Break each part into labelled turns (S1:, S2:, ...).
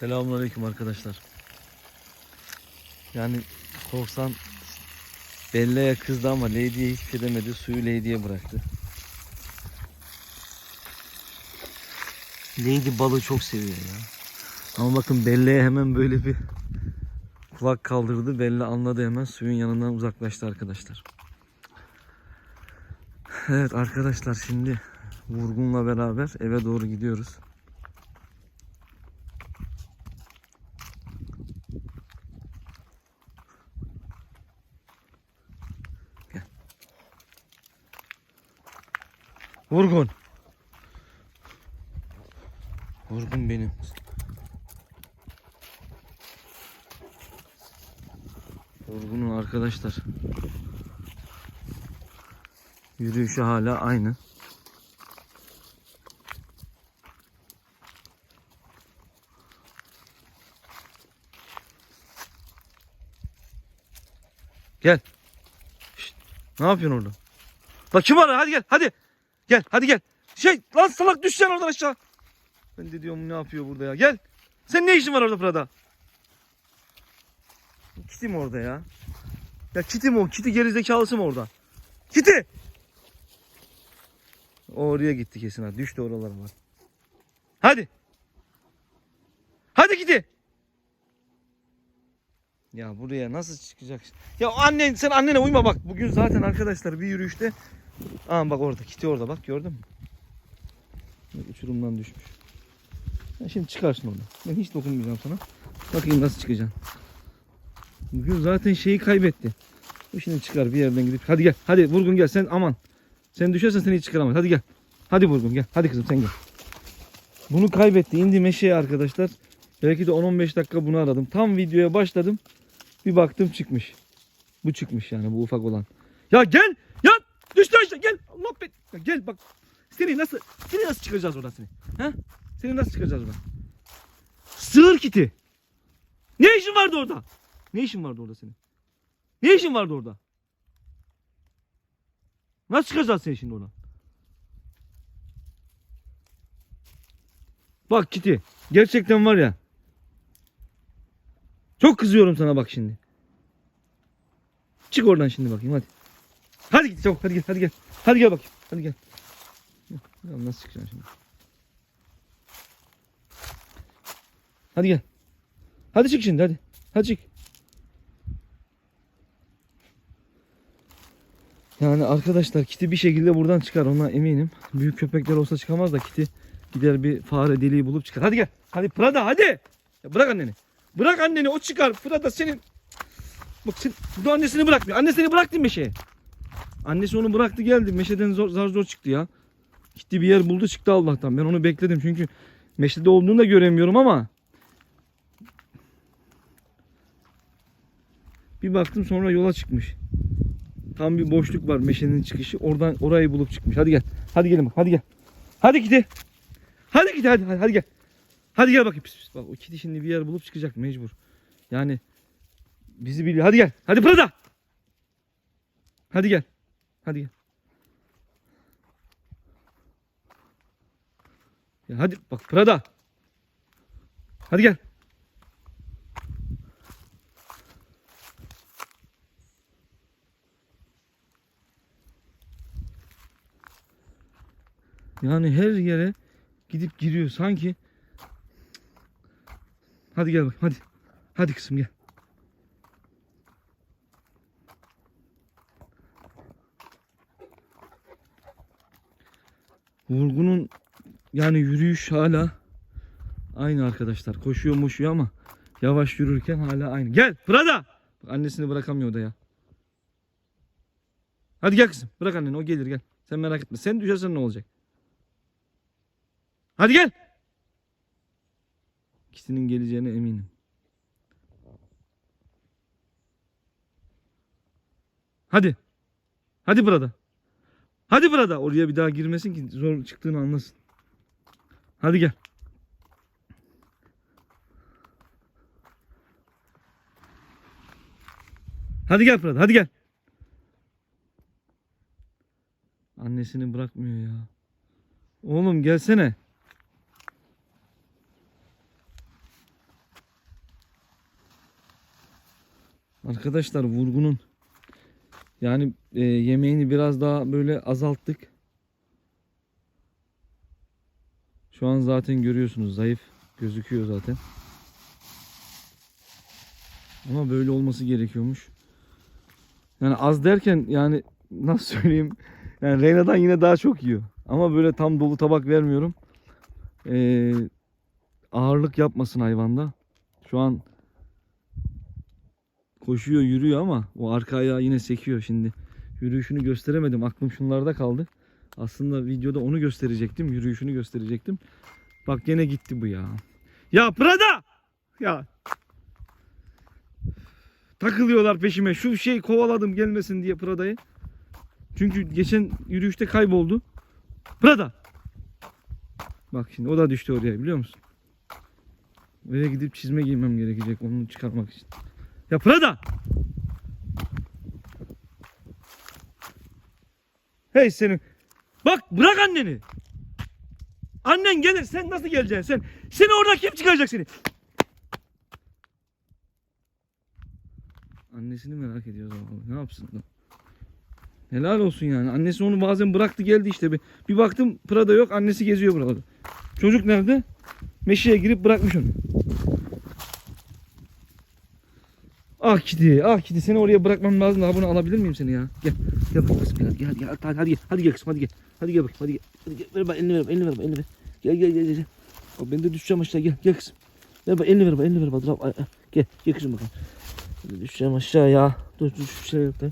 S1: Selamünaleyküm arkadaşlar. Yani korsan Belle'ye kızdı ama Lady'ye hiçbir şey. Suyu Lady'ye bıraktı. Lady balığı çok seviyor ya. Ama bakın Belle'ye hemen böyle bir kulak kaldırdı. Belle anladı hemen suyun yanından uzaklaştı arkadaşlar. Evet arkadaşlar şimdi Vurgun'la beraber eve doğru gidiyoruz. Vurgun. Vurgun benim. Vurgunun arkadaşlar. Yürüyüşü hala aynı. Gel. Şşt, ne yapıyorsun orada? Bak kim var? Hadi gel. Hadi. Gel. Hadi gel. Şey lan salak düşeceksin oradan aşağı. Ben de diyorum ne yapıyor burada ya. Gel. Sen ne işin var orada Prada? Kiti mi orada ya? Ya Kiti mi o? Kiti gerizekalısı mı orada? Kiti! Oraya gitti kesin ha. Düştü oralara bak. Hadi. Hadi Kiti. Ya buraya nasıl çıkacak? Ya annen sen annene uyma bak. Bugün zaten arkadaşlar bir yürüyüşte. Aa bak orada Kiti orada bak gördün mü? Uçurumdan düşmüş. Ya şimdi çıkarsın orada. Ben hiç dokunmayacağım sana. Bakayım nasıl çıkacaksın. Bugün zaten şeyi kaybetti. Bu şimdi çıkar bir yerden gidip. Hadi gel. Hadi Vurgun gel. Sen aman. Sen düşersen seni hiç çıkaramaz. Hadi gel. Hadi Vurgun gel. Hadi kızım sen gel. Bunu kaybetti. İndi meşeye arkadaşlar. Belki de 10-15 dakika bunu aradım. Tam videoya başladım. Bir baktım çıkmış. Bu çıkmış yani bu ufak olan. Ya gel. Ya düştü aşağı gel. Allah be. Gel bak. Seni nasıl seni nasıl çıkaracağız oradan seni? Ha? Seni nasıl çıkaracağız oradan? Sığır kiti. Ne işin vardı orada? Ne işin vardı orada senin? Ne işin vardı orada? Nasıl çıkacağız seni şimdi oradan? Bak Kiti. Gerçekten var ya. Çok kızıyorum sana bak şimdi. Çık oradan şimdi bakayım hadi. Hadi git çabuk hadi gel hadi gel. Hadi gel bakayım. Hadi gel. Ya nasıl çıkacaksın şimdi? Hadi gel. Hadi çık şimdi hadi. Hadi çık. Yani arkadaşlar kiti bir şekilde buradan çıkar ona eminim. Büyük köpekler olsa çıkamaz da kiti gider bir fare deliği bulup çıkar. Hadi gel. Hadi Prada hadi. Ya bırak anneni. Bırak anneni o çıkar. Prada senin. Bak sen bu annesini bırakmıyor. Annesini bıraktı meşeye. Annesi onu bıraktı geldi. Meşeden zor, zar zor çıktı ya. Gitti bir yer buldu çıktı Allah'tan. Ben onu bekledim çünkü meşede olduğunu da göremiyorum ama bir baktım sonra yola çıkmış. Tam bir boşluk var meşenin çıkışı. Oradan orayı bulup çıkmış. Hadi gel. Hadi gelin bak. Hadi gel. Hadi gidi. Hadi gidi hadi hadi, hadi gel. Hadi gel bakayım. Pis, pis. Bak o kedi şimdi bir yer bulup çıkacak mecbur. Yani bizi biliyor. Hadi gel. Hadi Prada. Hadi gel. Hadi gel. Ya hadi bak Prada. Hadi gel. Yani her yere gidip giriyor sanki. Hadi gel bak hadi. Hadi kızım gel. Vurgunun yani yürüyüş hala aynı arkadaşlar. Koşuyor moşuyor ama yavaş yürürken hala aynı. Gel Prada. Annesini bırakamıyor da ya. Hadi gel kızım. Bırak anneni o gelir gel. Sen merak etme. Sen düşersen ne olacak? Hadi gel. İkisinin geleceğine eminim. Hadi. Hadi burada. Hadi burada. Oraya bir daha girmesin ki zor çıktığını anlasın. Hadi gel. Hadi gel Fırat hadi gel. Annesini bırakmıyor ya. Oğlum gelsene. Arkadaşlar vurgunun yani e, yemeğini biraz daha böyle azalttık. Şu an zaten görüyorsunuz zayıf gözüküyor zaten. Ama böyle olması gerekiyormuş. Yani az derken yani nasıl söyleyeyim yani Reyna'dan yine daha çok yiyor. Ama böyle tam dolu tabak vermiyorum. Ee, ağırlık yapmasın hayvanda. Şu an koşuyor yürüyor ama o arka ayağı yine sekiyor şimdi. Yürüyüşünü gösteremedim. Aklım şunlarda kaldı. Aslında videoda onu gösterecektim. Yürüyüşünü gösterecektim. Bak gene gitti bu ya. Ya Prada! Ya. Takılıyorlar peşime. Şu şey kovaladım gelmesin diye Prada'yı. Çünkü geçen yürüyüşte kayboldu. Prada! Bak şimdi o da düştü oraya biliyor musun? Eve gidip çizme giymem gerekecek onu çıkarmak için. Ya Prada! Hey senin. Bak bırak anneni. Annen gelir sen nasıl geleceksin sen? Seni orada kim çıkaracak seni? Annesini merak ediyor zavallı. Ne yapsın da? Helal olsun yani. Annesi onu bazen bıraktı geldi işte. Bir, bir baktım Prada yok. Annesi geziyor buralarda. Çocuk nerede? Meşeye girip bırakmış onu. Ah kidi, ah kidi seni oraya bırakmam lazım. Daha bunu alabilir miyim seni ya? Gel, gel bak kızım gel, gel, gel, hadi, hadi gel, hadi gel kızım, hadi gel, hadi gel bakayım, hadi gel, hadi gel, ver bak elini ver, bak, elini ver, bak, elini ver, gel, gel, gel, gel, Bak ben de düşeceğim aşağı, gel, gel kızım, ver bak elini ver, bak, elini ver, bak, dur, gel, gel kızım bakalım, düşeceğim aşağı ya, dur, dur, şey yok da,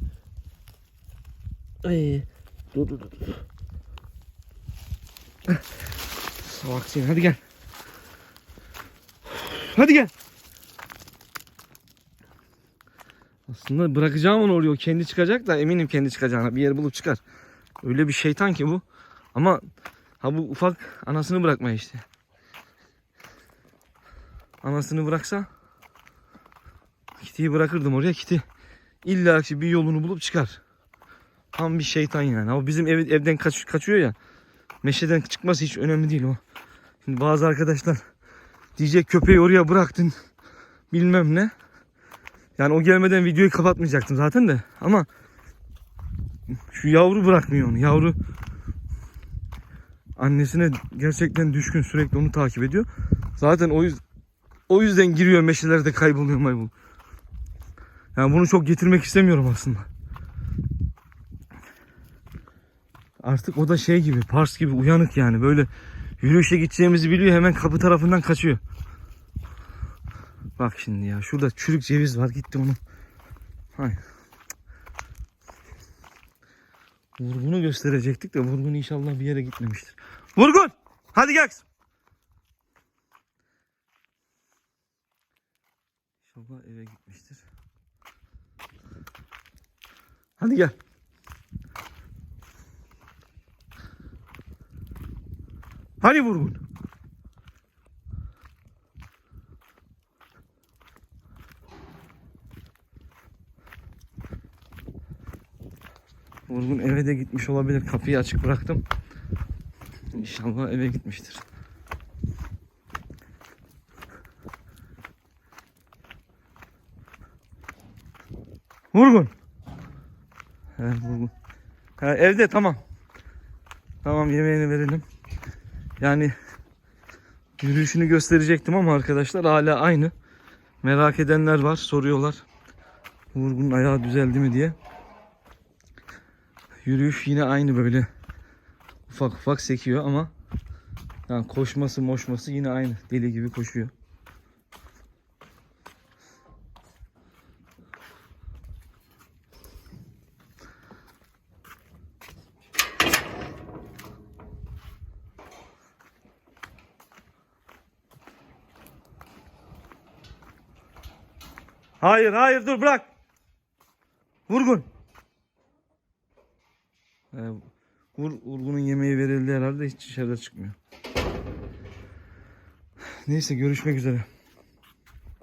S1: ay, dur, dur, dur. Bak seni, hadi gel, hadi gel. Aslında bırakacağım onu oraya. O kendi çıkacak da eminim kendi çıkacağına. Bir yer bulup çıkar. Öyle bir şeytan ki bu. Ama ha bu ufak anasını bırakmaya işte. Anasını bıraksa Kitty'yi bırakırdım oraya. Kitty illa ki bir yolunu bulup çıkar. Tam bir şeytan yani. Ama bizim ev, evden kaç, kaçıyor ya. Meşeden çıkması hiç önemli değil o. Şimdi bazı arkadaşlar diyecek köpeği oraya bıraktın. Bilmem ne. Yani o gelmeden videoyu kapatmayacaktım zaten de. Ama şu yavru bırakmıyor onu. Yavru annesine gerçekten düşkün. Sürekli onu takip ediyor. Zaten o yüzden o yüzden giriyor meşelerde kayboluyor maybol. Yani bunu çok getirmek istemiyorum aslında. Artık o da şey gibi, Pars gibi uyanık yani. Böyle yürüyüşe gideceğimizi biliyor hemen kapı tarafından kaçıyor. Bak şimdi ya şurada çürük ceviz var gitti onu. Hay. Vurgunu gösterecektik de vurgun inşallah bir yere gitmemiştir. Vurgun! Hadi gel. kızım. İnşallah eve gitmiştir. Hadi gel. Hadi vurgun. Vurgun eve de gitmiş olabilir. Kapıyı açık bıraktım. İnşallah eve gitmiştir. Vurgun. Evet vurgun. Ha, evde tamam. Tamam yemeğini verelim. Yani yürüyüşünü gösterecektim ama arkadaşlar hala aynı. Merak edenler var soruyorlar. Vurgunun ayağı düzeldi mi diye. Yürüyüş yine aynı böyle ufak ufak sekiyor ama yani koşması moşması yine aynı. Deli gibi koşuyor. Hayır hayır dur bırak. Vurgun. Ee, Vur, Vurgun'un yemeği verildi herhalde hiç dışarıda çıkmıyor. Neyse görüşmek üzere.